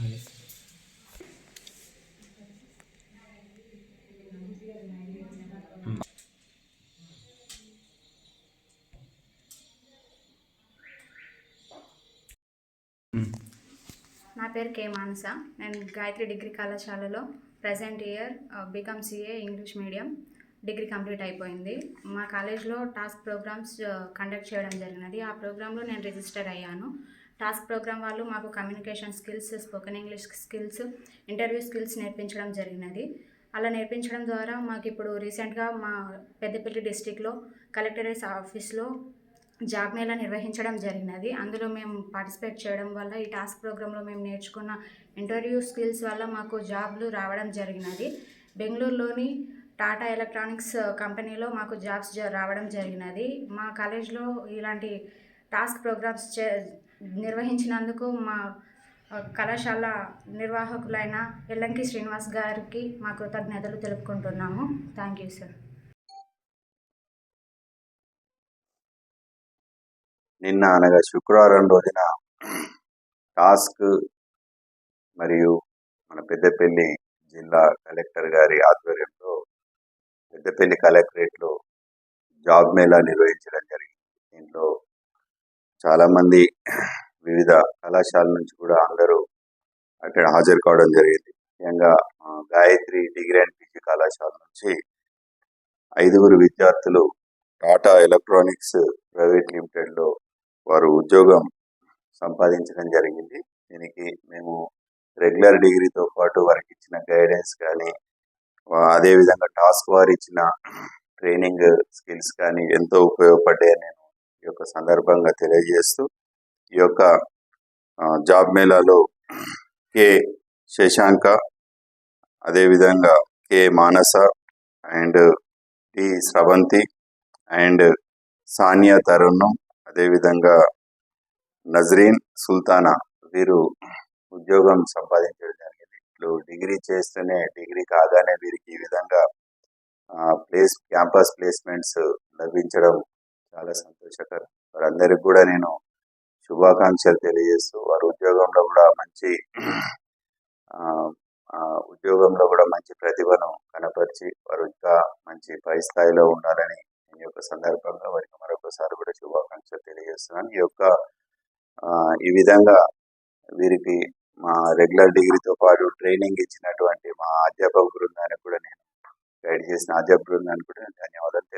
నా పేరు కే మానస. నేను గాయత్రి డిగ్రీ కళాశాలలో present year BCom CA English medium degree complete అయిపోయింది. మా కాలేజ్లో టాస్క్ ప్రోగ్రామ్స్ కండక్ట్ చేయడం జరిగినది. ఆ ప్రోగ్రాంలో నేను రిజిస్టర్ అయ్యాను. టాస్క్ ప్రోగ్రామ్ వాళ్ళు మాకు communication skills spoken English skills interview skills నేర్పించడం జరిగినది. అలా నేర్పించడం ద్వారా మాకు ఇప్పుడు రీసెంట్గా మా పెద్దపల్లి డిస్టిక్లో కలెక్టరేట్ ఆఫీస్లో జాబ్ మేళా నిర్వహించడం జరిగినది. అందులో మేము పార్టిసిపేట్ చేయడం వల్ల ఈ టాస్క్ ప్రోగ్రాంలో మేము నేర్చుకున్న ఇంటర్వ్యూ స్కిల్స్ వల్ల మాకు జాబ్లు రావడం జరిగినది. బెంగళూరులోని టాటా ఎలక్ట్రానిక్స్ కంపెనీలో మాకు జాబ్స్ జ- రావడం జరిగినది. మా కాలేజ్లో ఇలాంటి టాస్క్ ప్రోగ్రామ్స్ చే నిర్వహించినందుకు మా కళాశాల నిర్వాహకులైన ఎల్లంకి శ్రీనివాస్ గారికి మా కృతజ్ఞతలు తెలుపుకుంటున్నాము. థ్యాంక్ యూ సార్ నిన్న అనగా శుక్రవారం రోజున టాస్క్ మరియు మన పెద్దపల్లి జిల్లా కలెక్టర్ గారి ఆధ్వర్యంలో పెద్దపల్లి కలెక్టరేట్లో జాబ్ మేళా నిర్వహించడం జరిగింది. దీంట్లో చాలామంది వివిధ కళాశాల నుంచి కూడా అందరూ అక్కడ హాజరు కావడం జరిగింది. ముఖ్యంగా గాయత్రి డిగ్రీ అండ్ పీజీ కళాశాల నుంచి ఐదుగురు విద్యార్థులు టాటా ఎలక్ట్రానిక్స్ ప్రైవేట్ లిమిటెడ్లో వారు ఉద్యోగం సంపాదించడం జరిగింది. దీనికి మేము రెగ్యులర్ డిగ్రీతో పాటు వారికి ఇచ్చిన గైడెన్స్ కానీ అదేవిధంగా టాస్క్ వారు ఇచ్చిన ట్రైనింగ్ స్కిల్స్ కానీ ఎంతో ఉపయోగపడ్డాయని నేను ఈ యొక్క సందర్భంగా తెలియజేస్తూ ఈ యొక్క జాబ్ మేళాలో కె శశాంక అదేవిధంగా K Manasa and T Sravanthi and Sania Tarannum అదేవిధంగా నజరీన్ సుల్తానా వీరు ఉద్యోగం సంపాదించడం జరిగింది. ఇట్లు డిగ్రీ చేస్తూనే డిగ్రీ కాగానే వీరికి ఈ విధంగా ఆ, ప్లేస్ క్యాంపస్ ప్లేస్మెంట్స్ లభించడం చాలా సంతోషకరం. వారందరికీ కూడా నేను శుభాకాంక్షలు తెలియజేస్తూ వారు ఉద్యోగంలో కూడా మంచి ఆ, ఉద్యోగంలో కూడా మంచి ప్రతిభను కనపరిచి వారు ఇంకా మంచి పై స్థాయిలో ఉండాలని ఈ యొక్క సందర్భంగా వారికి మరొకసారి కూడా శుభాకాంక్షలు తెలియజేస్తున్నాను. ఈ యొక్క ఆ, ఈ విధంగా వీరికి మా రెగ్యులర్ డిగ్రీతో పాటు ట్రైనింగ్ ఇచ్చినటువంటి మా అధ్యాపక బృందానికి కూడా నేను గైడ్ చేసిన అధ్యాపక బృందానికి కూడా నేను ధన్యవాదాలు